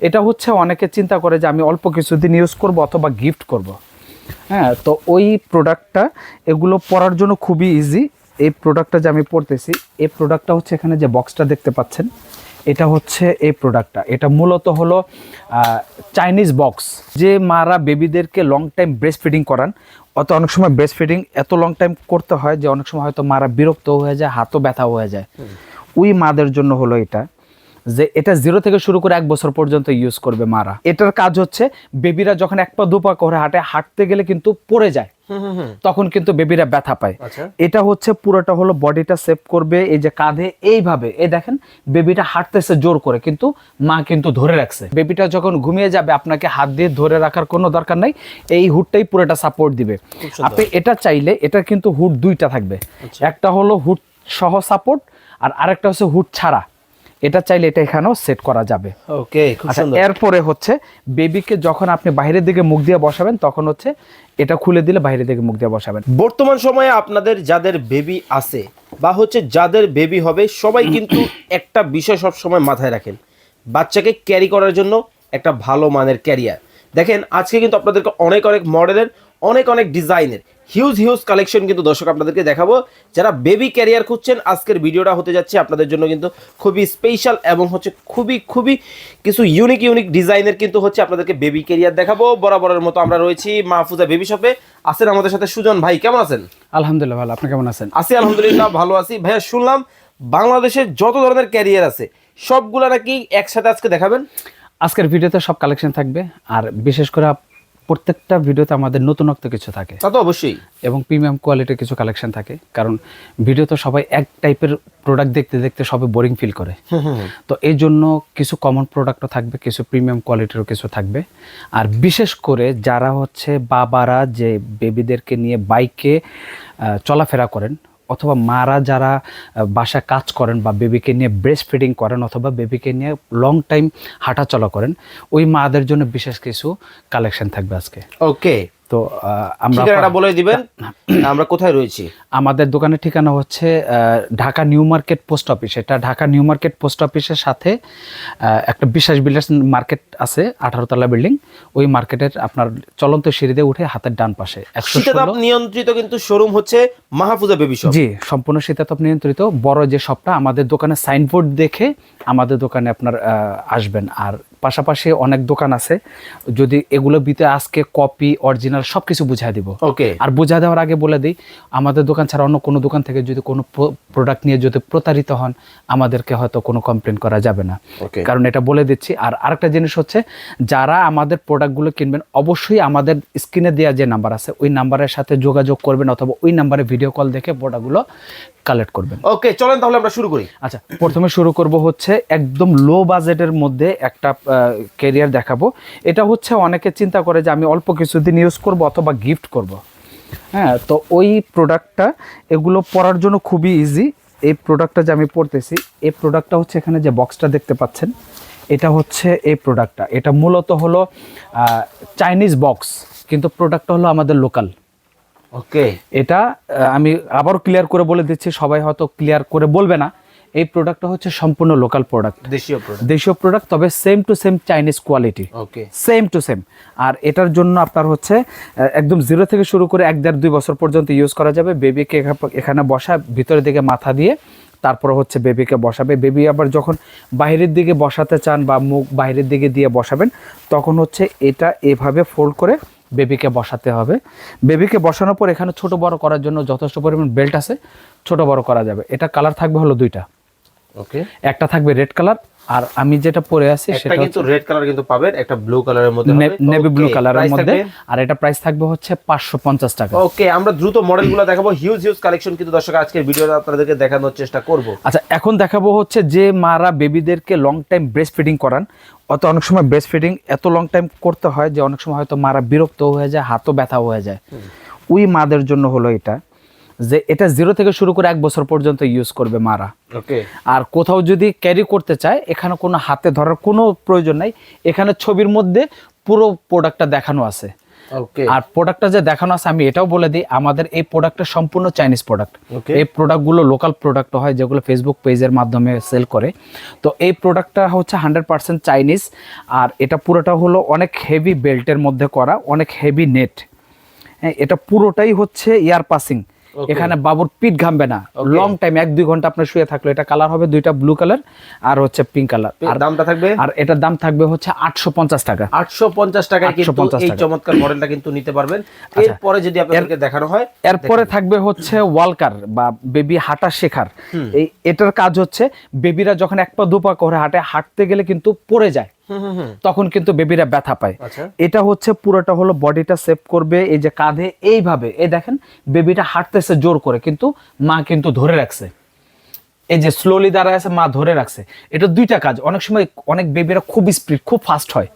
এটা হচ্ছে অনেকে চিন্তা করে যে আমি অল্প কিছুদিন ইউজ করব অথবা গিফট করব। হ্যাঁ তো ওই প্রোডাক্টটা এগুলো পরার জন্য খুবই ইজি এই প্রোডাক্টটা যে আমি পরতেছি এই প্রোডাক্টটা হচ্ছে এখানে যে বক্সটা দেখতে পাচ্ছেন এটা হচ্ছে এই প্রোডাক্টটা এটা মূলত হলো চাইনিজ বক্স যে মারা বেবিদেরকে লং টাইম ব্রেস্ট ফিডিং করান অত অনেক সময় ব্রেস্ট ফিডিং এত লং টাইম করতে হয় যে অনেক সময় হয়তো মারা বিরক্ত হয়ে যায় হাতও ব্যথা হয়ে যায়। ওই মাদের জন্য হলো এটা। যে এটা জিরো থেকে শুরু করে এক বছর পর্যন্ত ইউজ করবে মারা। এটার কাজ হচ্ছে বেবিরা যখন এক পা দু পা করে হাঁটে হাঁটতে গেলে কিন্তু পড়ে যায়। তখন কিন্তু বেবিরা ব্যথা পায়। আচ্ছা। এটা হচ্ছে পুরোটা হলো বডিটা সেভ করবে এই যে কাঁধে এইভাবে। এই দেখেন বেবিটা হাঁটতেছে জোর করে কিন্তু মা কিন্তু ধরে রাখছে। বেবিটা যখন ঘুমিয়ে যাবে আপনাকে হাত দিয়ে ধরে রাখার কোনো দরকার নাই। এই হুডটাই পুরোটা সাপোর্ট দিবে। আপনি এটা চাইলে এটা কিন্তু হুড দুইটা থাকবে। আচ্ছা। একটা হলো হুড সহ সাপোর্ট আর আরেকটা হচ্ছে হুড ছাড়া। এটা চাইলে এটা এখানেও সেট করা যাবে। ওকে আচ্ছা এরপরে হচ্ছে বেবিকে যখন আপনি বাইরের দিকে মুখ দিয়ে বসাবেন তখন হচ্ছে এটা খুলে দিলে বাইরের দিকে মুখ দিয়ে বসাবেন। বর্তমান সময়ে আপনাদের যাদের বেবি আছে বা হচ্ছে যাদের বেবি হবে সবাই কিন্তু একটা বিষয় সব সময় মাথায় রাখেন। বাচ্চাকে ক্যারি করার জন্য একটা ভালো মানের ক্যারিয়ার দেখেন আজকে কিন্তু আপনাদেরকে অনেক অনেক মডেলের অনেক অনেক ডিজাইনের হিউজ হিউজ কালেকশন কিন্তু দর্শক আপনাদেরকে দেখাবো। যারা বেবি ক্যারিয়ার খুঁজছেন আজকের ভিডিওটা হতে যাচ্ছে আপনাদের জন্য কিন্তু খুবই স্পেশাল এবং হচ্ছে খুবই খুবই কিছু ইউনিক ইউনিক ডিজাইনের কিন্তু হচ্ছে আপনাদেরকে বেবি ক্যারিয়ার দেখাবো। বরাবরের মতো আমরা রয়েছি মাহফুজা বেবি শপে আছেন আমাদের সাথে সুজন ভাই কেমন আছেন? আলহামদুলিল্লাহ ভালো আপনি কেমন আছেন? আছি আলহামদুলিল্লাহ ভালো আছি। ভাইয়া শুনলাম বাংলাদেশের যত ধরনের ক্যারিয়ার আছে সবগুলা নাকি একসাথে আজকে দেখাবেন? আজকের ভিডিওতে সব কালেকশন থাকবে আর বিশেষ করে প্রত্যেকটা ভিডিওতে আমাদের নতুনত্ব কিছু থাকে। তা তো অবশ্যই। এবং প্রিমিয়াম কোয়ালিটির কিছু কালেকশন থাকে। কারণ ভিডিও তো সবাই এক টাইপের প্রোডাক্ট দেখতে দেখতে সবাই বোরিং ফিল করে। তো এই জন্য কিছু কমন প্রোডাক্টও থাকবে কিছু প্রিমিয়াম কোয়ালিটিরও কিছু থাকবে। আর বিশেষ করে যারা হচ্ছে বাবারা যে বেবিদেরকে নিয়ে বাইকে চলাফেরা করেন অথবা মারা যারা বাসা কাজ করেন বা বেবিকে নিয়ে ব্রেস্ট ফিডিং করেন অথবা বেবিকে নিয়ে লং টাইম হাঁটাচলা করেন, ওই মাদের জন্য বিশেষ কিছু কালেকশন থাকবে আজকে। ওকে তো আমরা ঠিকানাটা বলে দিবেন। আমরা কোথায় রয়েছি? আমাদের দোকানের ঠিকানা হচ্ছে Dhaka new market post office. এটা ঢাকা নিউ মার্কেট পোস্ট অফিসের সাথে একটা বিশ্বাস বিল্ডার্স মার্কেট আছে আঠারো তলা বিল্ডিং। ওই মার্কেটের আপনার চলন্ত সিঁড়িতে উঠে হাতের ডান পাশে শীতাতাপ নিয়ন্ত্রিত কিন্তু শোরুম হচ্ছে মাহফুজা বেবি শপ। জি সম্পূর্ণ শীতাতপ নিয়ন্ত্রিত। বড় যে শপটা আমাদের দোকানে সাইনবোর্ড দেখে আমাদের দোকানে আপনার আহ, আসবেন। আর পাশাপাশি অনেক দোকান আছে। যদি এগুলো বিতে আজকে কপি অরিজিনাল সব কিছু বুঝাই দিব। ওকে আর বুঝা দেওয়ার আগে বলে দিই আমাদের দোকান ছাড়া অন্য কোনো দোকান থেকে যদি কোনো প্রোডাক্ট নিয়ে যদি প্রতারিত হন আমাদেরকে হয়তো কোনো কমপ্লেন করা যাবে না। কারণ এটা বলে দিচ্ছি। আর আরেকটা জিনিস হচ্ছে যারা আমাদের প্রোডাক্টগুলো কিনবেন অবশ্যই আমাদের স্ক্রিনে দেওয়া যে নাম্বার আছে ওই নাম্বারের সাথে যোগাযোগ করবেন অথবা ওই নাম্বারে ভিডিও কল দেখে প্রোডাক্টগুলো কালেক্ট করবেন। ওকে চলেন তাহলে আমরা শুরু করি। আচ্ছা প্রথমে শুরু করব হচ্ছে একদম লো বাজেটের মধ্যে একটা কেরিয়ার দেখাবো। এটা হচ্ছে অনেকে চিন্তা করে যে আমি অল্প কিছুদিন ইউজ করব অথবা গিফট করব। হ্যাঁ তো ওই প্রোডাক্টটা এগুলো পরার জন্য খুবই ইজি এই প্রোডাক্টটা যে আমি পরতেছি এই প্রোডাক্টটা হচ্ছে এখানে যে বক্সটা দেখতে পাচ্ছেন এটা হচ্ছে এই প্রোডাক্টটা এটা মূলত হলো চাইনিজ বক্স কিন্তু প্রোডাক্টটা হলো আমাদের লোকাল ওকে এটা আমি আবারও ক্লিয়ার করে বলে দিচ্ছি সবাই হয়তো ক্লিয়ার করে বলবে না। এই প্রোডাক্টটা হচ্ছে সম্পূর্ণ লোকাল প্রোডাক্ট দেশীয় প্রোডাক্ট দেশীয় প্রোডাক্ট তবে same to same Chinese quality okay same to same আর এটার জন্য আপনার হচ্ছে একদম জিরো থেকে শুরু করে এক দেড় দুই বছর পর্যন্ত ইউজ করা যাবে। বেবিকে এখানে বসা ভিতরের দিকে মাথা দিয়ে তারপরে হচ্ছে বেবিকে বসাবে। বেবি আবার যখন বাইরের দিকে বসাতে চান বা মুখ বাইরের দিকে দিয়ে বসাবেন তখন হচ্ছে এটা এভাবে ফোল্ড করে বেবিকে বসাতে হবে। বেবিকে বসানোর পর এখানে ছোট বড় করার জন্য যথেষ্ট পরিমাণ বেল্ট আছে। ছোট বড় করা যাবে। এটা কালার থাকবে হলো দুইটা। ওকে। একটা থাকবে রেড কালার আর আমি যেটা পরে আছি সেটা কিন্তু রেড কালার কিন্তু পাবেন একটা ব্লু কালারের মধ্যে নেভি ব্লু কালারের মধ্যে আর এটা প্রাইস থাকবে হচ্ছে পাঁচশো পঞ্চাশ টাকা। ওকে আমরা দ্রুত মডেলগুলো দেখাবো হিউজ হিউজ কালেকশন কিন্তু দর্শক আজকের ভিডিওতে আপনাদেরকে দেখানোর চেষ্টা করব। আচ্ছা এখন দেখাবো হচ্ছে যে মারা বেবিদেরকে লং টাইম ব্রেস্ট ফিডিং করান। অত অনেক সময় ব্রেস্ট ফিডিং এত লং টাইম করতে হয় যে অনেক সময় হয়তো মারা বিরক্ত হয়ে যায় হাতও ব্যথা হয়ে যায়। ওই মাদের জন্য হলো এটা। যে এটা জিরো থেকে শুরু করে এক বছর পর্যন্ত ইউজ করবে মারা। ওকে আর কোথাও যদি ক্যারি করতে চায় এখানে কোনো হাতে ধরার কোনো প্রয়োজন নাই। এখানে ছবির মধ্যে পুরো প্রোডাক্টটা দেখানো আছে। ওকে আর প্রোডাক্টটা যে দেখানো আছে আমি এটাও বলে দিই আমাদের এই প্রোডাক্টটা সম্পূর্ণ চাইনিজ প্রোডাক্ট. এই প্রোডাক্টগুলো লোকাল প্রোডাক্ট হয় যেগুলো ফেসবুক পেজের মাধ্যমে সেল করে। তো এই প্রোডাক্টটা হচ্ছে হান্ড্রেড পার্সেন্ট চাইনিজ আর এটা পুরোটা হলো অনেক হেভি বেল্টের মধ্যে করা অনেক হেভি নেট হ্যাঁ এটা পুরোটাই হচ্ছে এয়ার পাসিং. এখানে বাবুর পিঠ ঘামবে না। লং টাইম এক দুই ঘণ্টা আপনার শুয়ে থাকল। এটা কালার হবে দুইটা ব্লু কালার আর হচ্ছে পিঙ্ক কালার আর দামটা থাকবে? আর এটার দাম থাকবে হচ্ছে আটশো পঞ্চাশ টাকা। আটশো পঞ্চাশ টাকায় কিন্তু 850 এই টাকা। চমৎকার মডেলটা কিন্তু নিতে পারবেন। আচ্ছা। এরপরে যদি আপনাদেরকে দেখানো হয় এরপরে থাকবে হচ্ছে ওয়ালকার বা বেবি হাঁটা শেখার। এই এটার কাজ হচ্ছে বেবিরা যখন এক পা দু পা করে হাঁটে হাঁটতে গেলে কিন্তু পড়ে যায়। তখন কিন্তু বেবিরা ব্যথা পায়। আচ্ছা। এটা হচ্ছে পুরোটা হলো বডিটা সেভ করবে এই যে কাঁধে এইভাবে। এই দেখেন বেবিটা হাঁটতেছে জোর করে কিন্তু মা কিন্তু ধরে রাখছে। এই যে স্লোলি দাঁড়ায় আছে মা ধরে রাখছে। এটা দুইটা কাজ। অনেক সময় অনেক বেবিরা খুব স্পিড খুব ফাস্ট হয়।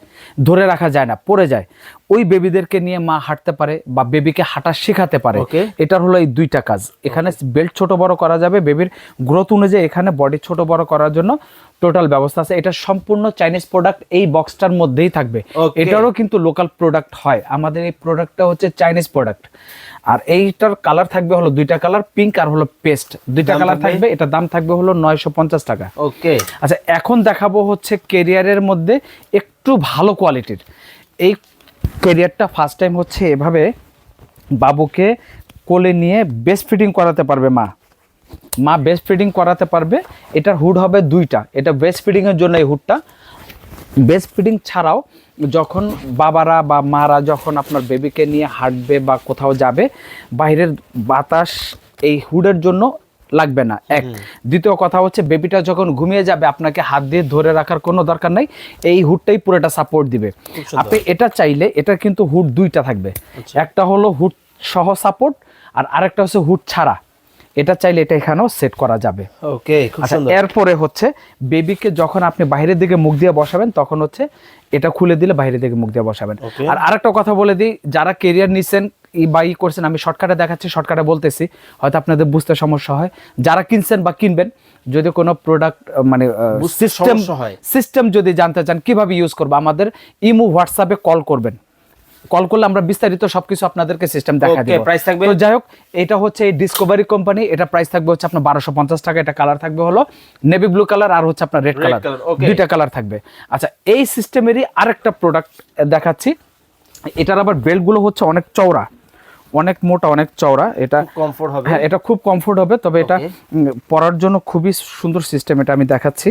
ধরে রাখা যায় না পড়ে যায়। ওই বেবিদেরকে নিয়ে মা হাঁটতে পারে বা বেবিকে হাঁটা শেখাতে পারে. এটার হলো এই দুইটা কাজ। এখানে বেল্ট ছোট বড় করা যাবে। বেবির গ্রোথ অনুযায়ী এখানে বডি ছোট বড় করার জন্য টোটাল ব্যবস্থা আছে। এটা সম্পূর্ণ চাইনিজ প্রোডাক্ট এই বক্সটার মধ্যেই থাকবে। এটারও কিন্তু লোকাল প্রোডাক্ট হয়। আমাদের এই প্রোডাক্টটা হচ্ছে চাইনিজ প্রোডাক্ট আর এইটার কালার থাকবে হলো দুইটা কালার পিঙ্ক আর হলো পেস্ট দুইটা কালার থাকবে? এটার দাম থাকবে হলো নয়শো পঞ্চাশ টাকা। ওকে আচ্ছা এখন দেখাবো হচ্ছে কেরিয়ারের মধ্যে একটু ভালো কোয়ালিটির এই কেরিয়ারটা ফার্স্ট টাইম হচ্ছে এভাবে বাবুকে কোলে নিয়ে বেস্ট ফিটিং করাতে পারবে মা। মা বেস্ট ফিডিং করাতে পারবে। এটার হুড হবে দুইটা। এটা বেস্ট ফিডিংয়ের জন্য এই হুডটা। বেস্ট ফিডিং ছাড়াও যখন বাবারা বা মারা যখন আপনার বেবিকে নিয়ে হাঁটবে বা কোথাও যাবে বাইরের বাতাস এই হুডের জন্য লাগবে না। এক। দ্বিতীয় কথা হচ্ছে বেবিটা যখন ঘুমিয়ে যাবে আপনাকে হাত দিয়ে ধরে রাখার কোনো দরকার নাই। এই হুডটাই পুরোটা সাপোর্ট দিবে। আপনি এটা চাইলে এটা কিন্তু হুড দুইটা থাকবে। একটা হলো হুড সহ সাপোর্ট আর আরেকটা হচ্ছে হুড ছাড়া। এটা চাইলে এটা এখানেও সেট করা যাবে। ওকে আচ্ছা এরপরে হচ্ছে বেবিকে যখন আপনি বাইরের দিকে মুখ দিয়ে বসাবেন তখন হচ্ছে এটা খুলে দিলে বাইরের দিকে মুখ দিয়ে বসাবেন। আর আরেকটা কথা বলে দিই যারা কেরিয়ার নিছেন বা ই করছেন আমি শর্টকাটে দেখাচ্ছি শর্টকাটে বলতেছি হয়তো আপনাদের বুঝতে সমস্যা হয়। যারা কিনছেন বা কিনবেন যদি কোনো প্রোডাক্ট মানে সিস্টেম সিস্টেম যদি জানতে চান কীভাবে ইউজ করব আমাদের ইমো হোয়াটসঅ্যাপে কল করবেন। কল করলে আমরা বিস্তারিত সবকিছু আপনাদেরকে সিস্টেম দেখা দিব। price থাকবে? তো যাই হোক এটা হচ্ছে এই ডিসকভারি কোম্পানি এটা প্রাইস থাকবে হচ্ছে আপনার বারোশো পঞ্চাশ টাকা এটা কালার থাকবে হলো নেভি ব্লু কালার আর হচ্ছে আপনার রেড কালার দুইটা কালার থাকবে। আচ্ছা এই সিস্টেমেরই আরেকটা প্রোডাক্ট দেখাচ্ছি। এটার আবার বেল্টগুলো হচ্ছে অনেক চওড়া অনেক মোটা অনেক চওড়া। এটা কমফোর্ট হবে। হ্যাঁ এটা খুব কমফোর্ট হবে তবে এটা পরার জন্য খুবই সুন্দর সিস্টেম এটা আমি দেখাচ্ছি।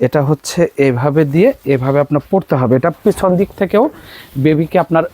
এটা হচ্ছে এভাবে দিয়ে এভাবে আপনার পড়তে হবে। এটা পিছন দিক থেকেও বেবিকে আপনার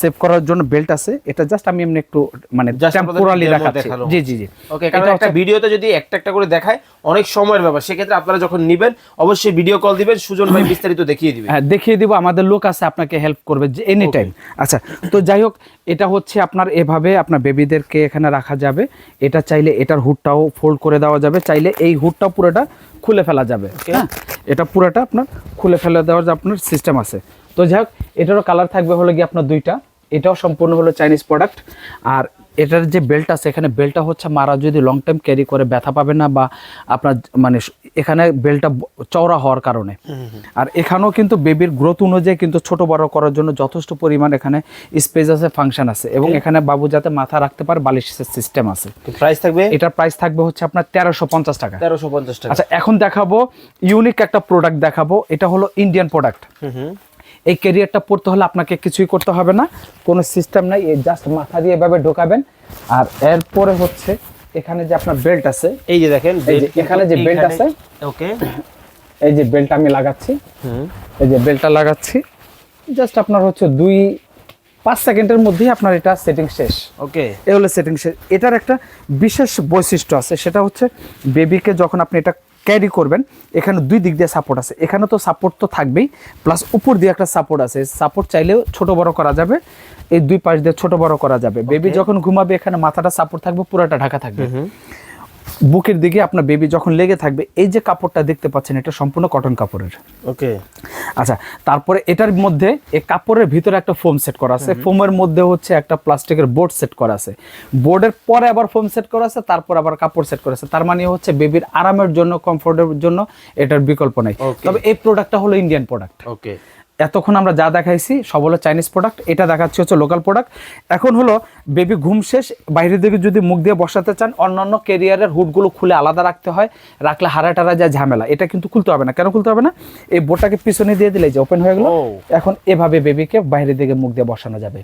সেভ করার জন্য বেল্ট আছে। এটা জাস্ট আমি এমনি একটু মানে টেম্পোরালি দেখাচ্ছি। জি জি জি। ওকে কারণ একটা ভিডিওতে যদি একটা একটা করে দেখায় অনেক সময়ের ব্যাপার। সেক্ষেত্রে আপনারা যখন নিবেন অবশ্যই ভিডিও কল দিবেন সুজন ভাই বিস্তারিত দেখিয়ে দিবে। হ্যাঁ দেখিয়ে দিব আমাদের লোক আছে আপনাকে হেল্প করবে যে এনি টাইম আচ্ছা তো যাই হোক এটা হচ্ছে আপনার এভাবে আপনার বেবিদেরকে এখানে রাখা যাবে। এটা চাইলে এটার হুডটাও ফোল্ড করে দেওয়া যাবে। চাইলে এই হুডটাও পুরোটা খুলে ফেলা যাবে। হ্যাঁ এটা পুরোটা আপনার খুলে ফেলে দেওয়ার যে আপনার সিস্টেম আছে। তো যাই হোক এটারও কালার থাকবে হলো গিয়ে আপনার দুইটা। এটাও সম্পূর্ণ হলো চাইনিজ প্রোডাক্ট আর এটার যে বেল্ট আছে এখানে বেল্টটা হচ্ছে মারা যদি লং টাইম ক্যারি করে ব্যথা পাবে না বা আপনার মানে এখানে বেল্টটা চওড়া হওয়ার কারণে। আর এখানেও কিন্তু বেবির গ্রোথ অনুযায়ী কিন্তু ছোট বড় করার জন্য যথেষ্ট পরিমাণ এখানে স্পেস আছে ফাংশন আছে। এবং এখানে বাবু যাতে মাথা রাখতে পারে বালিশের সিস্টেম আছে। প্রাইস থাকবে? এটার প্রাইস থাকবে হচ্ছে আপনার তেরোশো পঞ্চাশ টাকা। তেরোশো পঞ্চাশ টাকা। আচ্ছা এখন দেখাবো ইউনিক একটা প্রোডাক্ট দেখাবো। এটা হলো ইন্ডিয়ান প্রোডাক্ট এই ক্যারিয়ারটা পড়তে হলে আপনাকে কিছুই করতে হবে না। কোনো সিস্টেম নাই এই জাস্ট মাথা দিয়ে এভাবে ঢোকাবেন। আর এরপরে হচ্ছে এখানে যে আপনার বেল্ট আছে এই যে দেখেন এখানে যে বেল্ট আছে, ওকে। এই যে বেল্ট আমি লাগাচ্ছি। হুম। এই যে বেল্টটা লাগাচ্ছি। জাস্ট আপনার হচ্ছে দুই পাঁচ সেকেন্ডের মধ্যেই আপনার এটা সেটিং শেষ। ওকে। এ হলো সেটিং শেষ। এটার একটা বিশেষ বৈশিষ্ট্য আছে সেটা হচ্ছে বেবিকে যখন আপনি এটা ক্যারি করবেন। এখানে দুই দিক দিয়ে সাপোর্ট আছে। এখানে তো সাপোর্ট তো থাকবেই। প্লাস উপর দিয়ে একটা সাপোর্ট আছে। সাপোর্ট চাইলেও ছোট বড় করা যাবে। এই দুই পাশ দিয়ে ছোট বড় করা যাবে। বেবি যখন ঘুমাবে এখানে মাথাটা সাপোর্ট থাকবে পুরাটা ঢাকা থাকবে। বুকের দিকে আপনার বেবি যখন লেগে থাকবে এই যে কাপড়টা দেখতে পাচ্ছেন এটা সম্পূর্ণ কটন কাপড়ের। ওকে। আচ্ছা তারপরে এটার মধ্যে এই কাপড়ের ভিতরে একটা ফোম সেট করা আছে। ফোমের মধ্যে হচ্ছে একটা প্লাস্টিকের বোর্ড সেট করা আছে। বোর্ডের পরে আবার ফোম সেট করা আছে তারপর আবার কাপড় সেট করা আছে। তার মানে হচ্ছে বেবির আরামের জন্য কমফোর্টের জন্য এটার বিকল্প নাই। তবে এই প্রোডাক্টটা হলো ইন্ডিয়ান প্রোডাক্ট ওকে এতক্ষণ আমরা যা দেখাইছি সব হলো চাইনিজ প্রোডাক্ট এটা দেখাচ্ছি হচ্ছে লোকাল প্রোডাক্ট এখন হলো বেবি ঘুম শেষ বাইরের দিকে যদি মুখ দিয়ে বসাতে চান অন্যান্য কেরিয়ারের হুডগুলো খুলে আলাদা রাখতে হয় রাখলে হারা টারা যা ঝামেলা। এটা কিন্তু খুলতে হবে না। কেন খুলতে হবে না? এই বোটাকে পিছনে দিয়ে দিলে যে ওপেন হয়ে গেল এখন এভাবে বেবিকে বাইরের দিকে মুখ দিয়ে বসানো যাবে।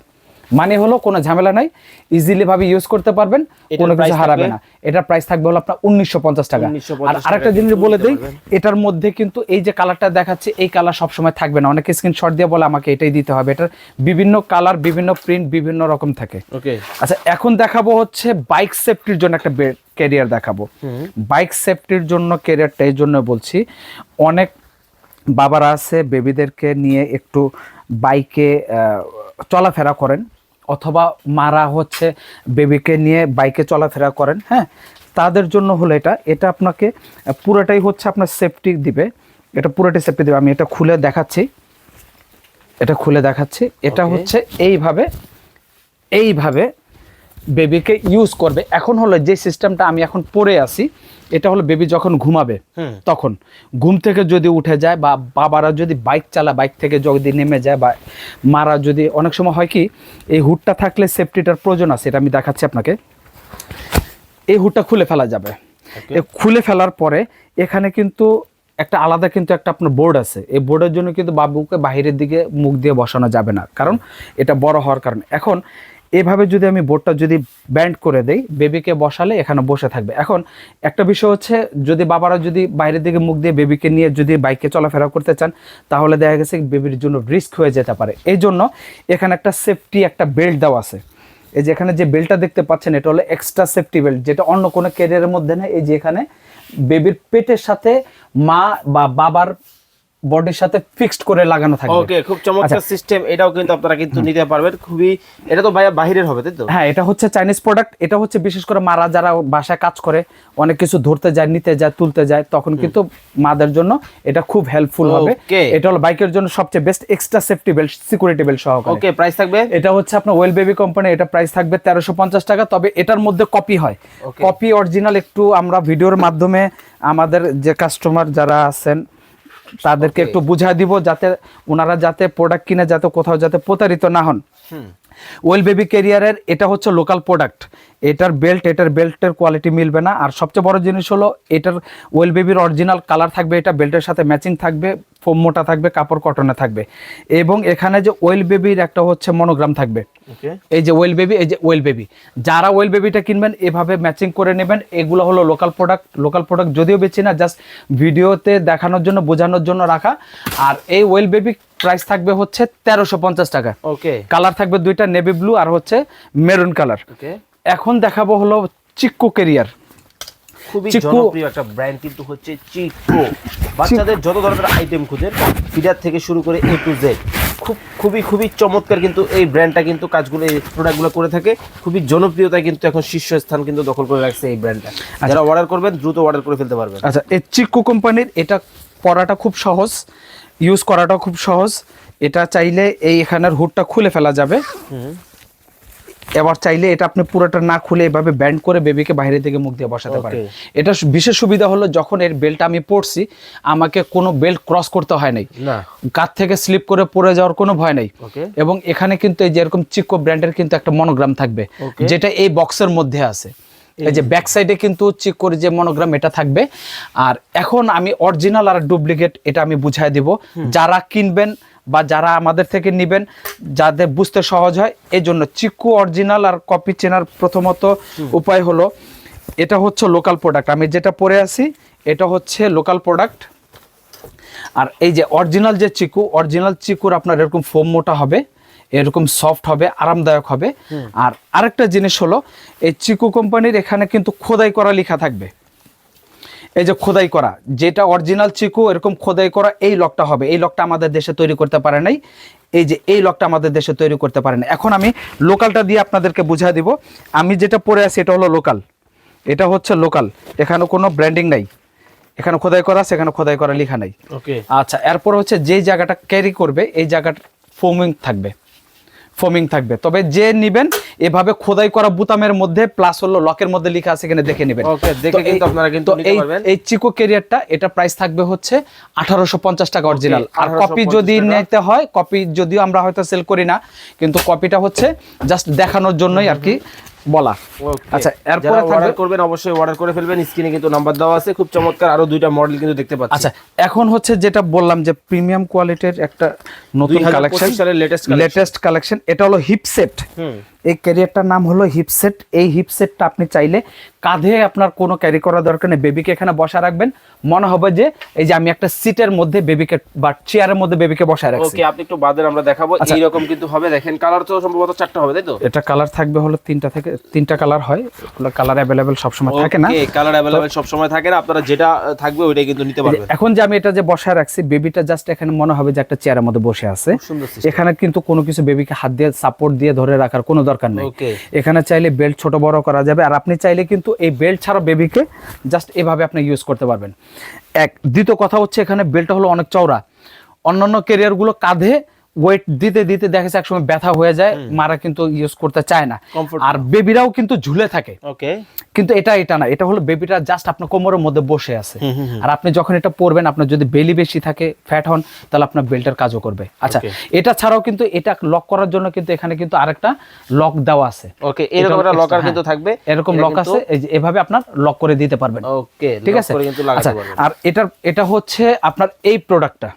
মানে হলো কোনো ঝামেলা নাই ইজিলি ভাবে ইউজ করতে পারবেন কোনো কিছু হারাবে না। এটার প্রাইস থাকবে হলো আপনার উনিশশো পঞ্চাশ টাকা। 1950 আর আরেকটা জিনিস বলে দিই এটার মধ্যে কিন্তু এই যে কালারটা দেখাচ্ছে এই কালার সবসময় থাকবে না। অনেকে স্ক্রিন স্ক্রিনশট দিয়ে বলে আমাকে এটাই দিতে হবে। এটার বিভিন্ন কালার বিভিন্ন প্রিন্ট বিভিন্ন রকম থাকে। ওকে আচ্ছা এখন দেখাবো হচ্ছে বাইক সেফটির জন্য একটা ক্যারিয়ার দেখাবো। বাইক সেফটির জন্য ক্যারিয়ারটা এই জন্য বলছি অনেক বাবারা আছে বেবিদেরকে নিয়ে একটু বাইকে আহ, চলাফেরা করেন। অথবা মারা হচ্ছে বেবিকে নিয়ে বাইকে চলাফেরা করেন হ্যাঁ? তাদের জন্য হলো এটা। এটা আপনাকে পুরোটাই হচ্ছে আপনার সেফটি দিবে। এটা পুরোটাই সেফটি দেবে। আমি এটা খুলে দেখাচ্ছি। এটা খুলে দেখাচ্ছি। এটা হচ্ছে এইভাবে এইভাবে বেবিকে ইউজ করবে। এখন হলো যে সিস্টেমটা আমি এখন পড়ে আছি এটা হলো বেবি যখন ঘুমাবে তখন। ঘুম থেকে যদি উঠে যায় বা বাবারা যদি বাইক চালা বাইক থেকে যদি নেমে যায় বা মারা যদি অনেক সময় হয় কি এই হুডটা থাকলে সেফটিটার প্রয়োজন আছে এটা আমি দেখাচ্ছি আপনাকে। এই হুডটা খুলে ফেলা যাবে। এ খুলে ফেলার পরে এখানে কিন্তু একটা আলাদা কিন্তু একটা আপনার বোর্ড আছে। এই বোর্ডের জন্য কিন্তু বাবুকে বাইরের দিকে মুখ দিয়ে বসানো যাবে না। কারণ এটা বড় হওয়ার কারণে। এখন এভাবে যদি আমি বোর্ডটা যদি ব্যান্ড করে দেই, বেবিকে বসালে এখানে বসে থাকবে। এখন একটা বিষয় হচ্ছে, যদি বাবারা যদি বাইরের দিকে মুখ দিয়ে বেবিকে নিয়ে যদি বাইকে চলাফেরা করতে চান, তাহলে দেখা গেছে বেবির জন্য রিস্ক হয়ে যেতে পারে। এই জন্য এখানে একটা সেফটি একটা বেল্ট দেওয়া আছে। এই যে এখানে যে বেল্টটা দেখতে পাচ্ছেন, এটা হলো এক্সট্রা সেফটি বেল্ট যেটা অন্য কোনো ক্যারিয়ারের মধ্যে নেই। এই যে এখানে বেবির পেটের সাথে মা বা বাবার বডির সাথে ফিক্সড করে লাগানো থাকবে। ওকে খুব চমৎকার সিস্টেম এটাও কিন্তু আপনারা কিন্তু নিতে পারবেন। খুবই এটা তো ভাইয়া বাহিরের হবে তাই তো? হ্যাঁ এটা হচ্ছে চাইনিজ প্রোডাক্ট এটা হচ্ছে বিশেষ করে মারা যারা বাসায় কাজ করে অনেক কিছু ধরতে যায় নিতে যায় তুলতে যায় তখন কিন্তু মাদের জন্য এটা খুব হেল্পফুল হবে. এটা হলো বাইকের জন্য সবচেয়ে best extra safety belt security belt সহকারে। ওকে প্রাইস থাকবে? এটা হচ্ছে আপনার ওয়েল বেবি কোম্পানি এটা প্রাইস থাকবে তেরোশো পঞ্চাশ টাকা তবে এটার মধ্যে কপি হয়। কপি অরিজিনাল একটু আমরা ভিডিওর মাধ্যমে আমাদের যে কাস্টমার যারা আছেন তাদেরকে একটু বুঝা দিব যাতে ওনারা যাতে প্রোডাক্ট কিনে যাতে কোথাও যাতে প্রতারিত না হন। ওয়েল বেবি ক্যারিয়ারের এটা হচ্ছে লোকাল প্রোডাক্ট এটার বেল্ট এটার বেল্টের কোয়ালিটি মিলবে না। আর সবচেয়ে বড় জিনিস হলো এটার ওয়েল বেবির অরিজিনাল কালার থাকবে এটা বেল্টের সাথে ম্যাচিং থাকবে। ফোম মোটা থাকবে কাপড় কটনে থাকবে। এবং এখানে যে ওয়েল বেবির একটা হচ্ছে মনোগ্রাম থাকবে। এই যে ওয়েল বেবি এই যে ওয়েল বেবি যারা ওয়েল বেবিটা কিনবেন এভাবে ম্যাচিং করে নেবেন। এগুলো হলো লোকাল প্রোডাক্ট লোকাল প্রোডাক্ট যদিও বেশি না জাস্ট ভিডিওতে দেখানোর জন্য বোঝানোর জন্য রাখা। আর এই ওয়েল বেবি প্রাইস থাকবে হচ্ছে তেরোশো পঞ্চাশ টাকা। ওকে কালার থাকবে দুইটা নেভি ব্লু আর হচ্ছে মেরুন কালার এখন দেখাবো হলো চিক্কো কেরিয়ার খুবই জনপ্রিয় একটা ব্র্যান্ড কিন্তু হচ্ছে চিকো বাচ্চাদের যত ধরনের আইটেম খুঁজেন ফিডার থেকে শুরু করে এ টু জেড খুব খুবই খুবই চমৎকার কিন্তু এই ব্র্যান্ডটা কিন্তু কাজগুলো এই প্রোডাক্টগুলো করে থাকে। খুবই জনপ্রিয়তায় কিন্তু এখন শীর্ষস্থান কিন্তু দখল করে রাখছে এই ব্র্যান্ডটা যারা অর্ডার করবেন দ্রুত অর্ডার করে ফেলতে পারবেন। আচ্ছা এই চিকো কোম্পানির এটা পরাটা খুব সহজ ইউজ করাটা খুব সহজ। এটা চাইলে এই এখানের হুডটা খুলে ফেলা যাবে। এবার চাইলে এটা আপনি পুরোটা না খুলে এভাবে ব্যান্ড করে বেবিকে বাইরে থেকে মুখ দিয়ে বসাতে পারেন। এটা বিশেষ সুবিধা হলো যখন এর বেল্ট আমি পড়ছি আমাকে কোনো বেল্ট ক্রস করতে হয় নাই। কাত থেকে স্লিপ করে পড়ে যাওয়ার কোনো ভয় নেই। এবং এখানে কিন্তু এই যে এরকম চিকো ব্র্যান্ডের কিন্তু একটা মনোগ্রাম থাকবে যেটা এই বক্সের মধ্যে আছে। এই যে ব্যাক সাইডে কিন্তু চিকোর যে মনোগ্রাম এটা থাকবে। আর এখন আমি অরিজিনাল আর ডুপ্লিকেট এটা আমি বুঝাই দিব। যারা কিনবেন বা যারা আমাদের থেকে নেবেন যাদের বুঝতে সহজ হয় এই জন্য চিকু অরিজিনাল আর কপি চেনার প্রথমত উপায় হলো এটা হচ্ছে লোকাল প্রোডাক্ট আমি যেটা পরে আছি এটা হচ্ছে লোকাল প্রোডাক্ট আর এই যে অরিজিনাল যে চিকু অরিজিনাল চিকুর আপনার এরকম ফোম মোটা হবে এরকম সফট হবে আরামদায়ক হবে। আর আরেকটা জিনিস হলো এই চিকু কোম্পানির এখানে কিন্তু খোদাই করা লেখা থাকবে। এই যে খোদাই করা যেটা অরিজিনাল চিকু এরকম খোদাই করা এই লকটা হবে। এই লকটা আমাদের দেশে তৈরি করতে পারে নাই। এই যে এই লকটা আমাদের দেশে তৈরি করতে পারে না এখন আমি লোকালটা দিয়ে আপনাদেরকে বুঝিয়ে দিব। আমি যেটা পরে আছি এটা হলো লোকাল এটা হচ্ছে লোকাল এখানে কোনো ব্র্যান্ডিং নাই। এখানে খোদাই করা আছে এখানে খোদাই করা লেখা নাই। ওকে আচ্ছা এরপর হচ্ছে যেই জায়গাটা ক্যারি করবে এই জায়গাটা ফোমিং থাকবে। ফোমিং থাকবে। তবে যে নিবেন এভাবে খোদাই করা বুতামের মধ্যে প্লাস হলো লকের মধ্যে লিখা আছে এখানে দেখে নেবেন। ওকে দেখে কিন্তু আপনারা কিন্তু নিতে এই। এই চিকো ক্যারিয়ারটা এটা প্রাইস থাকবে হচ্ছে আঠারোশো পঞ্চাশ টাকা অরিজিনাল আর কপি যদি নিতে হয় কপি যদিও আমরা হয়তো সেল করি না কিন্তু কপিটা হচ্ছে জাস্ট দেখানোর জন্যই আর কি। বলা। আচ্ছা এরপরে অর্ডার করবেন অবশ্যই অর্ডার করে ফেলবেন। স্ক্রিনে কিন্তু নাম্বার দেওয়া আছে। খুব চমৎকার। আরও দুইটা মডেল কিন্তু দেখতে পাচ্ছেন আচ্ছা এখন হচ্ছে যেটা বললাম যে প্রিমিয়াম কোয়ালিটির একটা নতুন 2025 কালেকশন লেটেস্ট লেটেস্ট কালেকশন এটা হলো হিপসেট হুম। এই ক্যারিয়ারটার নাম হলো হিপসেট। এই হিপসেটটা আপনি চাইলে কাঁধে আপনার কোনো ক্যারি করার দরকার নেই। বেবিকে এখানে বসা রাখবেন। মনে হবে যে এই যে আমি একটা সিটের মধ্যে বেবিকে বা চেয়ারের মধ্যে বেবিকে বসায় রাখছি। ওকে আপনি একটু বাদের আমরা দেখাবো। আচ্ছা। এইরকম কিন্তু হবে। দেখেন কালার তো সম্ভবত চারটা হবে তাই তো? এটা কালার থাকবে হলো তিনটা থেকে তিনটা কালার হয়। ওগুলো কালার অ্যাভেলেবেল সবসময় থাকে না। কালার অ্যাভেলেবেল সব সময় থাকে না। আপনারা যেটা থাকবে ওইটাই কিন্তু নিতে পারবেন। এখন যে আমি এটা যে বসায় রাখছি বেবিটা জাস্ট এখানে মনে হবে যে একটা চেয়ারের মধ্যে বসে আছে। এখানে কিন্তু কোনো কিছু বেবিকে হাত দিয়ে সাপোর্ট দিয়ে ধরে রাখার কোনো দরকার নেই। এখানে চাইলে বেল্ট ছোট বড় করা যাবে। আর আপনি চাইলে কিন্তু এই বেল্ট ছাড়া বেবিকে জাস্ট এভাবে আপনি ইউজ করতে পারবেন। এক দ্বিতীয় কথা হচ্ছে এখানে বেল্টটা হলো অনেক চওড়া। অন্যান্য ক্যারিয়ারগুলো কাঁধে ওয়েট দিতে দিতে দেখা যাচ্ছে একসময় ব্যথা হয়ে যায় মারা কিন্তু ইউজ করতে চায় না। আর বেবিরাও কিন্তু ঝুলে থাকে। ওকে কিন্তু এটা এটা না এটা হলো বেবিটা জাস্ট আপনার কোমরের মধ্যে বসে আছে। আর আপনি যখন এটা পরবেন আপনার যদি বেলি বেশি থাকে ফ্যাট হন তাহলে আপনার বেল্টের কাজও করবে। আচ্ছা এটা ছাড়াও কিন্তু এটা লক করার জন্য কিন্তু এখানে কিন্তু আরেকটা লক দেওয়া আছে। ওকে এরকম একটা লকার হ্যাঁ। কিন্তু থাকবে। এরকম লক আছে এই যে এভাবে আপনার লক করে দিতে পারবেন। ওকে ঠিক আছে? আচ্ছা আর এটার এটা হচ্ছে আপনার এই প্রোডাক্টটা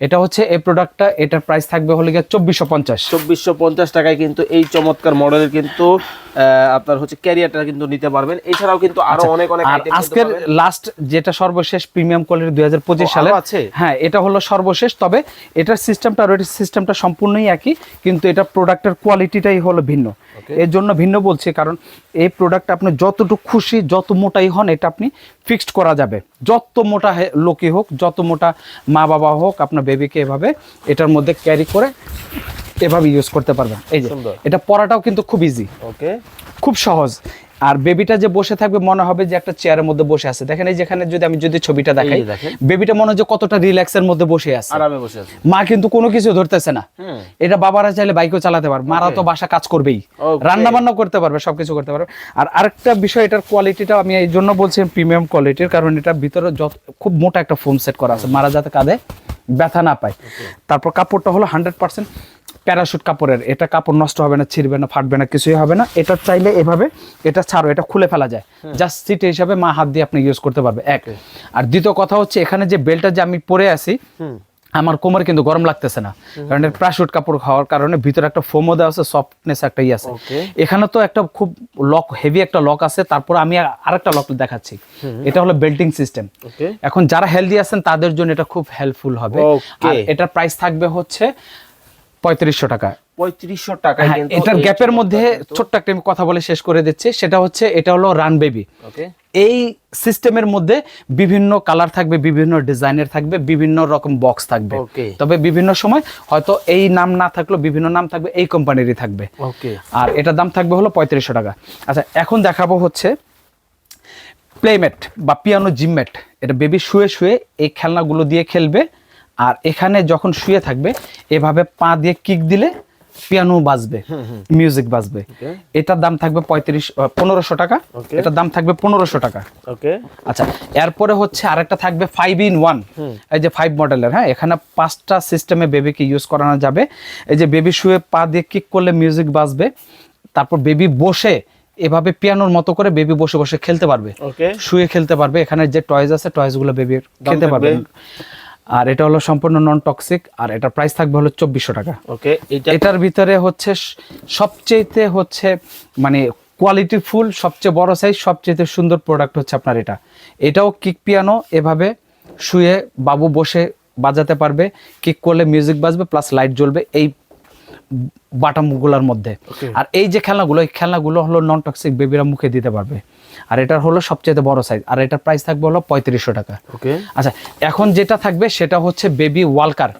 এটা হচ্ছে এই প্রোডাক্টটা এটার প্রাইস থাকবে হলে গিয়ে চব্বিশশো পঞ্চাশ। চব্বিশশো পঞ্চাশ টাকায় কিন্তু এই চমৎকার মডেলের কিন্তু আপনার হচ্ছে ক্যারিয়ারটা কিন্তু নিতে পারবেন। এছাড়াও কিন্তু আরও অনেক অনেক আচ্ছা, item কিন্তু আজকের লাস্ট যেটা সর্বশেষ প্রিমিয়াম কোয়ালিটি দুই হাজার পঁচিশ সালে আছে? হ্যাঁ এটা হলো সর্বশেষ তবে এটার সিস্টেমটা আর সিস্টেমটা সম্পূর্ণই একই কিন্তু এটা প্রোডাক্টের কোয়ালিটিটাই হলো ভিন্ন। এর জন্য ভিন্ন বলছি কারণ এই প্রোডাক্ট আপনি যতটুকু খুশি যত মোটাই হন এটা আপনি ফিক্সড করা যাবে। যত মোটা লোকই হোক যত মোটা মা বাবা হোক আপনার বেবিকে এভাবে এটার মধ্যে ক্যারি করে এভাবে ইউজ করতে পারবেন। এই যে এটা পরাটাও কিন্তু খুব ইজি ওকে। খুব সহজ। আর বেবিটা যে বসে থাকবে মনে হবে যে একটা চেয়ারের মধ্যে বসে আছে। দেখেন এই যেখানে যদি আমি যদি ছবিটা দেখাই বেবিটা মনে হয় কতটা রিল্যাক্সের মধ্যে বসে আছে। আরামে বসে আছে। মা কিন্তু কোনো কিছু ধরতেছে না। এটা বাবারা চাইলে বাইকও চালাতে পারবে। মারা তো বাসা কাজ করবেই। রান্না বান্না করতে পারবে সবকিছু করতে পারবে। আর আরেকটা বিষয় এটার কোয়ালিটিটা আমি এই জন্য বলছি প্রিমিয়াম কোয়ালিটির কারণ এটা ভিতরে যত খুব মোটা একটা ফোম সেট করা আছে। মারা যাতে কাঁধে ব্যথা না পায়। তারপর কাপড়টা হলো হান্ড্রেড পার্সেন্ট প্যারাশুট কাপড়ের। এটা কাপড় নষ্ট হবে না ছিঁড়বে না ফাটবে না কিছুই হবে না। এটা চাইলে এভাবে এটা ছাড়ো এটা খুলে ফেলা যায়। জাস্ট সিট হিসাবে মা হাত দিয়ে আপনি ইউজ করতে পারবে। এক। আর দ্বিতীয় কথা হচ্ছে এখানে যে বেল্টটা যে আমি পরে আছি আমার কোমরে কিন্তু গরম লাগতেছে না। কারণ প্রাশুট কাপড় খাওয়ার কারণে ভিতরে একটা ফোমো দেওয়া আছে সফটনেস একটা ই আছে। এখানে তো একটা খুব লক হেভি একটা লক আছে তারপর আমি আর- আরেকটা লক দেখাচ্ছি। এটা হলো বেল্টিং সিস্টেম এখন যারা হেলদি আছেন তাদের জন্য এটা খুব হেল্পফুল হবে. আর এটার প্রাইস থাকবে হচ্ছে পঁয়ত্রিশশো টাকা। পঁয়ত্রিশশো টাকা হ্যাঁ, এটার গ্যাপের মধ্যে ছোট্ট একটা আমি কথা বলে শেষ করে দিচ্ছি সেটা হচ্ছে এটা হলো রান বেবি এই সিস্টেমের মধ্যে বিভিন্ন কালার থাকবে বিভিন্ন ডিজাইনের থাকবে বিভিন্ন রকম বক্স থাকবে। তবে বিভিন্ন সময় হয়তো এই নাম না থাকলেও বিভিন্ন নাম থাকবে এই কোম্পানিরই থাকবে। আর এটার দাম থাকবে হলো পঁয়ত্রিশশো টাকা। আচ্ছা এখন দেখাবো হচ্ছে প্লেমেট বা পিয়ানো জিমমেট এটা বেবি শুয়ে শুয়ে এই খেলনাগুলো দিয়ে খেলবে। আর এখানে যখন শুয়ে থাকবে এভাবে পা দিয়ে কিক দিলে পিয়ানো বাজবে মিউজিক বাজবে। এটার দাম থাকবে পঁয়ত্রিশ পনেরোশো টাকা। এটার দাম থাকবে পনেরোশো টাকা। ওকে আচ্ছা এরপরে হচ্ছে আরেকটা থাকবে ফাইভ ইন ওয়ান এই যে ফাইভ মডেলের হ্যাঁ এখানে পাঁচটা সিস্টেমে বেবিকে ইউজ করানো যাবে। এই যে বেবি শুয়ে পা দিয়ে কিক করলে মিউজিক বাজবে তারপর বেবি বসে এভাবে পিয়ানোর মতো করে বেবি বসে বসে খেলতে পারবে। শুয়ে খেলতে পারবে এখানে যে টয়েস আছে টয়েসগুলো বেবি খেলতে পারবে। আর এটা হলো সম্পূর্ণ নন টক্সিক আর এটার প্রাইস থাকবে হলো চব্বিশশো টাকা। ওকে এটা এটার ভিতরে হচ্ছে সবচেয়েতে হচ্ছে মানে কোয়ালিটি ফুল সবচেয়ে বড় সাইজ সবচেয়ে সুন্দর প্রোডাক্ট হচ্ছে আপনার এটা। এটাও কিক পিয়ানো এভাবে শুয়ে বাবু বসে বাজাতে পারবে কিক করলে মিউজিক বাজবে প্লাস লাইট জ্বলবে এই বাটামগুলোর মধ্যে। আর এই যে খেলনাগুলো এই খেলনাগুলো হলো নন টক্সিক বেবিরা মুখে দিতে পারবে। আর এটার হলো সবচেয়ে বড় সাইজ আর এটার প্রাইস থাকবে হলো পঁয়ত্রিশশো টাকা। ওকে আচ্ছা এখন যেটা থাকবে সেটা হচ্ছে বেবি ওয়ালকার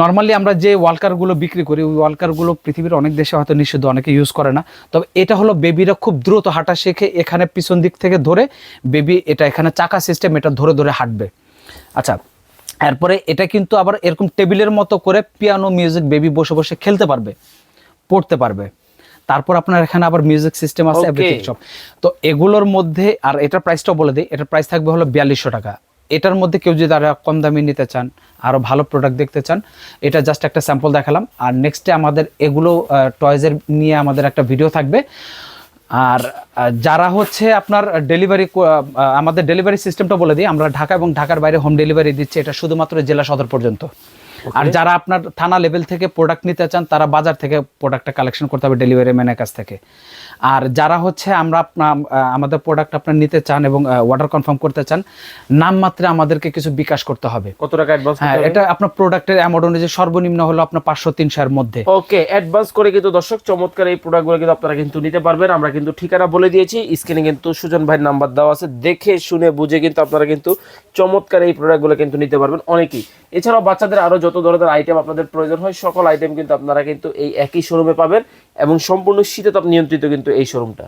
নর্মালি আমরা যে ওয়ালকারগুলো বিক্রি করি ওই ওয়ালকারগুলো পৃথিবীর অনেক দেশে হয়তো নিষিদ্ধ অনেকে ইউজ করে না। তবে এটা হলো বেবিরা খুব দ্রুত হাঁটা শেখে এখানে পিছন দিক থেকে ধরে বেবি এটা এখানে চাকা সিস্টেম এটা ধরে ধরে হাঁটবে। আচ্ছা এরপরে এটা কিন্তু আবার এরকম টেবিলের মতো করে পিয়ানো মিউজিক বেবি বসে বসে খেলতে পারবে পড়তে পারবে। তারপর আপনার এখানে আবার মিউজিক সিস্টেম আছে এভরিথিং সব। তো এগুলোর মধ্যে আর এটার প্রাইসটাও বলে দিই এটার প্রাইস থাকবে হলো বিয়াল্লিশশো টাকা। এটার মধ্যে কেউ যদি আরও কম দামি নিতে চান আরও ভালো প্রোডাক্ট দেখতে চান এটা জাস্ট একটা স্যাম্পল দেখালাম। আর নেক্সটে আমাদের এগুলো টয়েজের নিয়ে আমাদের একটা ভিডিও থাকবে। আর যারা হচ্ছে আপনার ডেলিভারি আমাদের ডেলিভারি সিস্টেমটা বলে দিই, আমরা ঢাকা এবং ঢাকার বাইরে হোম ডেলিভারি দিচ্ছি, এটা শুধুমাত্র জেলা সদর পর্যন্ত। আর যারা আপনার থানা লেভেল থেকে প্রোডাক্ট নিতে চান তারা বাজার থেকে প্রোডাক্টটা কালেকশন করতে হবে ডেলিভারি ম্যানের কাছ থেকে। আর যারা হচ্ছে আমরা আমাদের প্রোডাক্ট আপনার নিতে চান এবং অর্ডার কনফার্ম করতে চান নাম মাত্রে আমাদেরকে কিছু বিকাশ করতে হবে। কত টাকা অ্যাডভান্স হ্যাঁ এটা আপনার প্রোডাক্টের অ্যামাউন্ট অনুযায়ী সর্বনিম্ন হলো আপনার পাঁচশো তিনশো এর মধ্যে। ওকে অ্যাডভান্স করে কিন্তু দর্শক চমৎকার এই প্রোডাক্টগুলো কিন্তু আপনারা কিন্তু নিতে পারবেন। আমরা কিন্তু ঠিকানা বলে দিয়েছি স্ক্রিনে কিন্তু সুজন ভাইয়ের নাম্বার দেওয়া আছে। দেখে শুনে বুঝে কিন্তু আপনারা কিন্তু চমৎকার এই প্রোডাক্টগুলো কিন্তু নিতে পারবেন অনেকেই। এছাড়াও বাচ্চাদের আরও যত ধরনের আইটেম আপনাদের প্রয়োজন হয়, সকল আইটেম কিন্তু আপনারা কিন্তু এই একই শোরুমে পাবেন এবং সম্পূর্ণ শীতে তাপ নিয়ন্ত্রিত কিন্তু এই শোরুমটা